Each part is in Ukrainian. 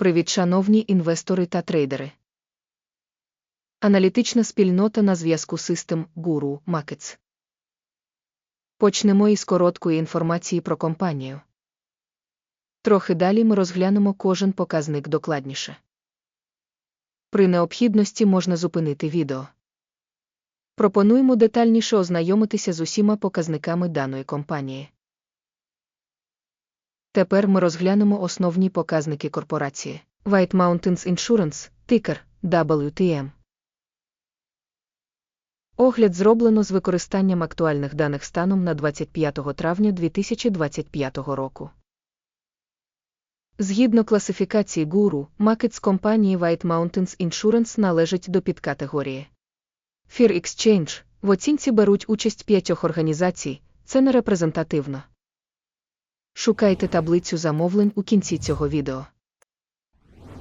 Привіт, шановні інвестори та трейдери. Аналітична спільнота на зв'язку System Guru Markets. Почнемо із короткої інформації про компанію. Трохи далі ми розглянемо кожен показник докладніше. При необхідності можна зупинити відео. Пропонуємо детальніше ознайомитися з усіма показниками даної компанії. Тепер ми розглянемо основні показники корпорації. White Mountains Insurance, тикер WTM. Огляд зроблено з використанням актуальних даних станом на 25 травня 2025 року. Згідно класифікації гуру, макет з компанії White Mountains Insurance належить до підкатегорії. Fear Exchange в оцінці беруть участь п'ятьох організацій, це не репрезентативно. Шукайте таблицю замовлень у кінці цього відео.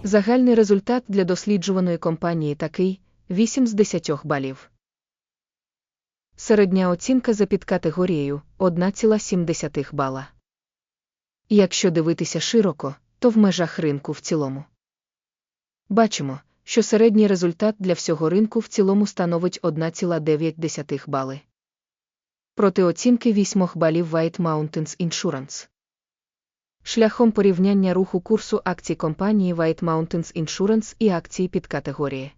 Загальний результат для досліджуваної компанії такий 8 з 10 балів. Середня оцінка за підкатегорією 1,7 бала. Якщо дивитися широко, то в межах ринку в цілому. Бачимо, що середній результат для всього ринку в цілому становить 1,9 бали. Проти оцінки 8 балів White Mountains Insurance. Шляхом порівняння руху курсу акцій компанії White Mountains Insurance і акції підкатегорії.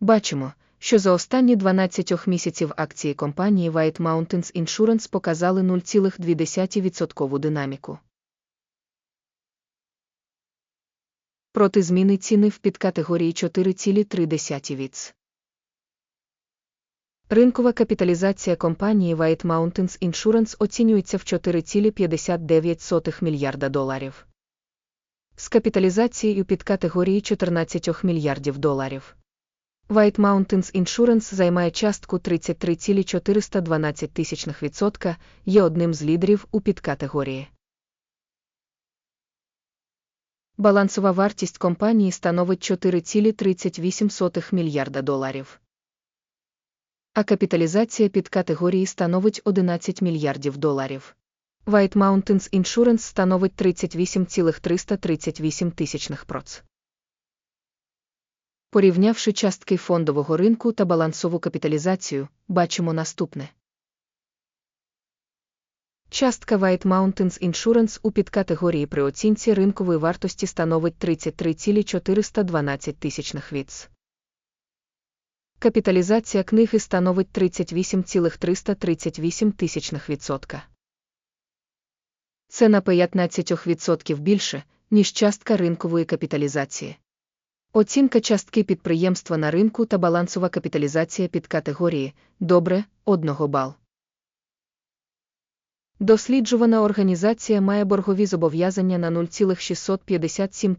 Бачимо, що за останні 12 місяців акції компанії White Mountains Insurance показали 0,2% динаміку. Проти зміни ціни в підкатегорії 4,3 віц. Ринкова капіталізація компанії White Mountains Insurance оцінюється в 4,59 мільярда доларів. З капіталізацією під категорії 14 мільярдів доларів. White Mountains Insurance займає частку 33,412%, є одним з лідерів у підкатегорії. Балансова вартість компанії становить 4,38 мільярда доларів а капіталізація під категорії становить 11 мільярдів доларів. White Mountains Insurance становить 38,338 тисячних проц. Порівнявши частки фондового ринку та балансову капіталізацію, бачимо наступне. Частка White Mountains Insurance у підкатегорії при оцінці ринкової вартості становить 33,412 тисячних віц. Капіталізація книги становить 38,338 тисячних. Це на 15% більше, ніж частка ринкової капіталізації. Оцінка частки підприємства на ринку та балансова капіталізація під категорії добре 1 бал. Досліджувана організація має боргові зобов'язання на 0,657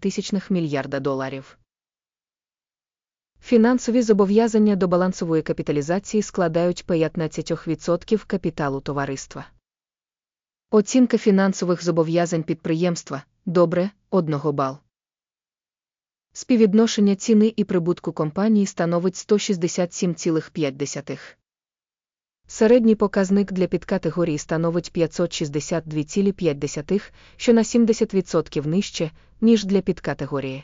мільярда доларів. Фінансові зобов'язання до балансової капіталізації складають 15% капіталу товариства. Оцінка фінансових зобов'язань підприємства добре 1 бал. Співвідношення ціни і прибутку компанії становить 167,5. Середній показник для підкатегорії становить 562,5, що на 70% нижче, ніж для підкатегорії.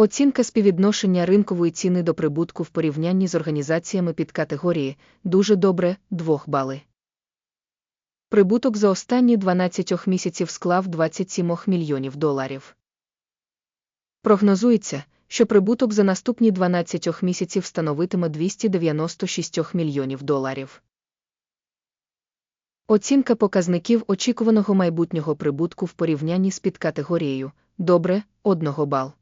Оцінка співвідношення ринкової ціни до прибутку в порівнянні з організаціями під категорії дуже добре 2 бали. Прибуток за останні 12 місяців склав 27 мільйонів доларів. Прогнозується, що прибуток за наступні 12 місяців становитиме 296 мільйонів доларів. Оцінка показників очікуваного майбутнього прибутку в порівнянні з підкатегорією добре 1 бал.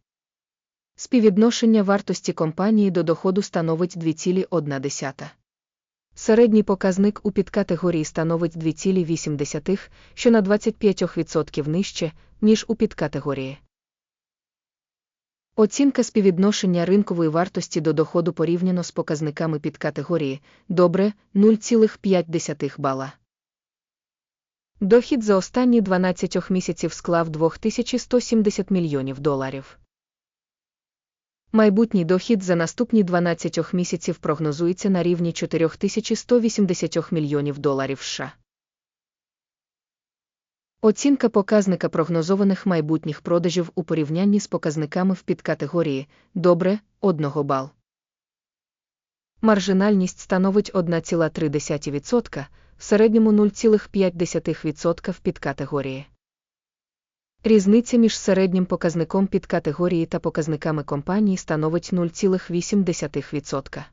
Співвідношення вартості компанії до доходу становить 2,1. Середній показник у підкатегорії становить 2,8, що на 25% нижче, ніж у підкатегорії. Оцінка співвідношення ринкової вартості до доходу порівняно з показниками підкатегорії добре 0,5 бала. Дохід за останні 12 місяців склав 2170 мільйонів доларів. Майбутній дохід за наступні 12 місяців прогнозується на рівні 4180 мільйонів доларів США. Оцінка показника прогнозованих майбутніх продажів у порівнянні з показниками в підкатегорії Добре 1 бал. Маржинальність становить 1,3%, в середньому 0,5% в підкатегорії. Різниця між середнім показником підкатегорії та показниками компанії становить 0,8%.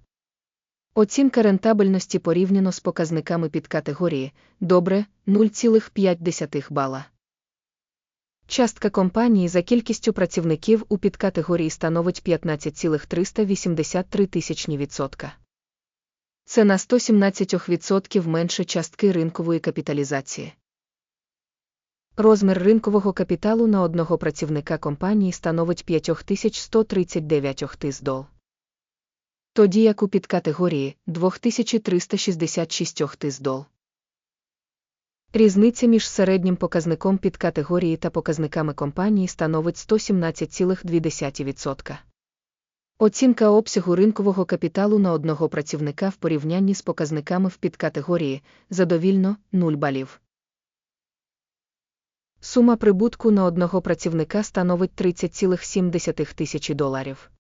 Оцінка рентабельності порівняно з показниками підкатегорії добре 0,5 бала. Частка компанії за кількістю працівників у підкатегорії становить 15,383 тисячні відсотка. Це на 117% менше частки ринкової капіталізації. Розмір ринкового капіталу на одного працівника компанії становить 5139 тиздол. Тоді як у підкатегорії 2366 тиздол. Різниця між середнім показником підкатегорії та показниками компанії становить 117,2%. Оцінка обсягу ринкового капіталу на одного працівника в порівнянні з показниками в підкатегорії задовільно 0 балів. Сума прибутку на одного працівника становить 30,7 тисячі доларів.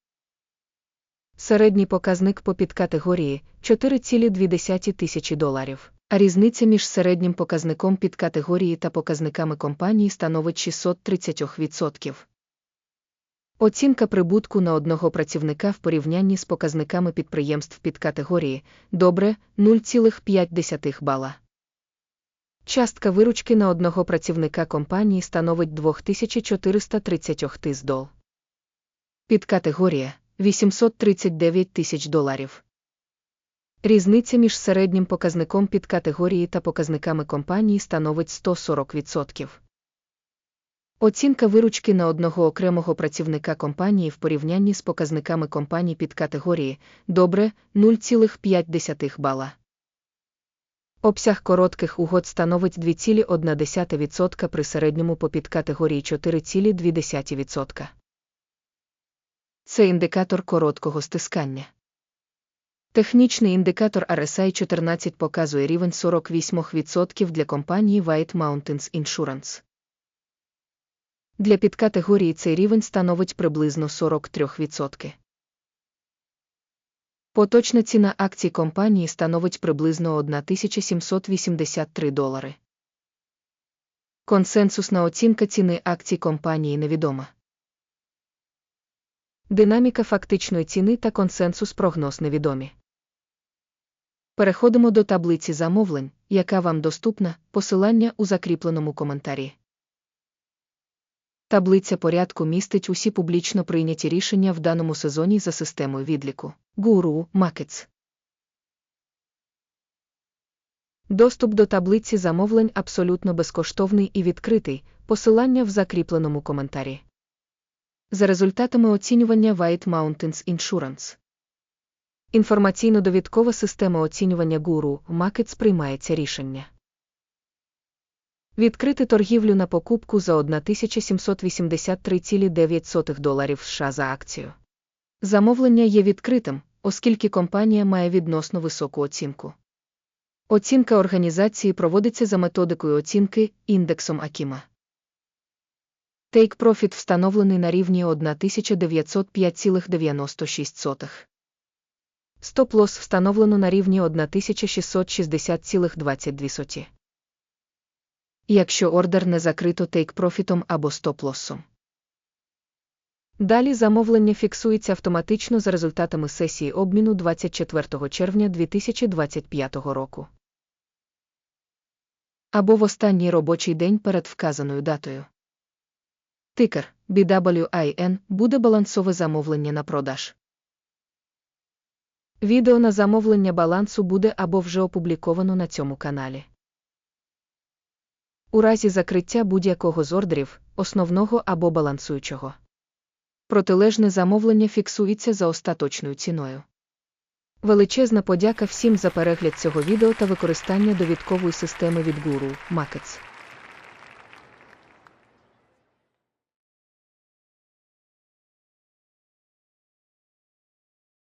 Середній показник по підкатегорії 4,2 тисячі доларів, а різниця між середнім показником підкатегорії та показниками компанії становить 630%. Оцінка прибутку на одного працівника в порівнянні з показниками підприємств підкатегорії добре 0,5 бала. Частка виручки на одного працівника компанії становить 2430 тиздол. Підкатегорія 839 тисяч доларів. Різниця між середнім показником підкатегорії та показниками компанії становить 140%. Оцінка виручки на одного окремого працівника компанії в порівнянні з показниками компаній підкатегорії добре 0,5 бала. Обсяг коротких угод становить 2,1% при середньому по підкатегорії 4,2%. Це індикатор короткого стискання. Технічний індикатор RSI 14 показує рівень 48% для компанії White Mountains Insurance. Для підкатегорії цей рівень становить приблизно 43%. Поточна ціна акцій компанії становить приблизно 1783 долари. Консенсусна оцінка ціни акцій компанії невідома. Динаміка фактичної ціни та консенсус прогноз невідомі. Переходимо до таблиці замовлень, яка вам доступна, посилання у закріпленому коментарі. Таблиця порядку містить усі публічно прийняті рішення в даному сезоні за системою відліку. Guru Markets. Доступ до таблиці замовлень абсолютно безкоштовний і відкритий, посилання в закріпленому коментарі. За результатами оцінювання White Mountains Insurance. Інформаційно-довідкова система оцінювання Guru Markets приймається рішення. Відкрити торгівлю на покупку за 1783,9 доларів США за акцію. Замовлення є відкритим, оскільки компанія має відносно високу оцінку. Оцінка організації проводиться за методикою оцінки індексом Акіма. Take Profit встановлений на рівні 1905,96. Стоп-лосс встановлено на рівні 1660,22. Якщо ордер не закрито тейк-профітом або стоп-лоссом. Далі замовлення фіксується автоматично за результатами сесії обміну 24 червня 2025 року. Або в останній робочий день перед вказаною датою. Тикер BWIN буде балансове замовлення на продаж. Відео на замовлення балансу буде або вже опубліковано на цьому каналі. У разі закриття будь-якого з ордерів, основного або балансуючого. Протилежне замовлення фіксується за остаточною ціною. Величезна подяка всім за перегляд цього відео та використання довідкової системи від Guru Markets.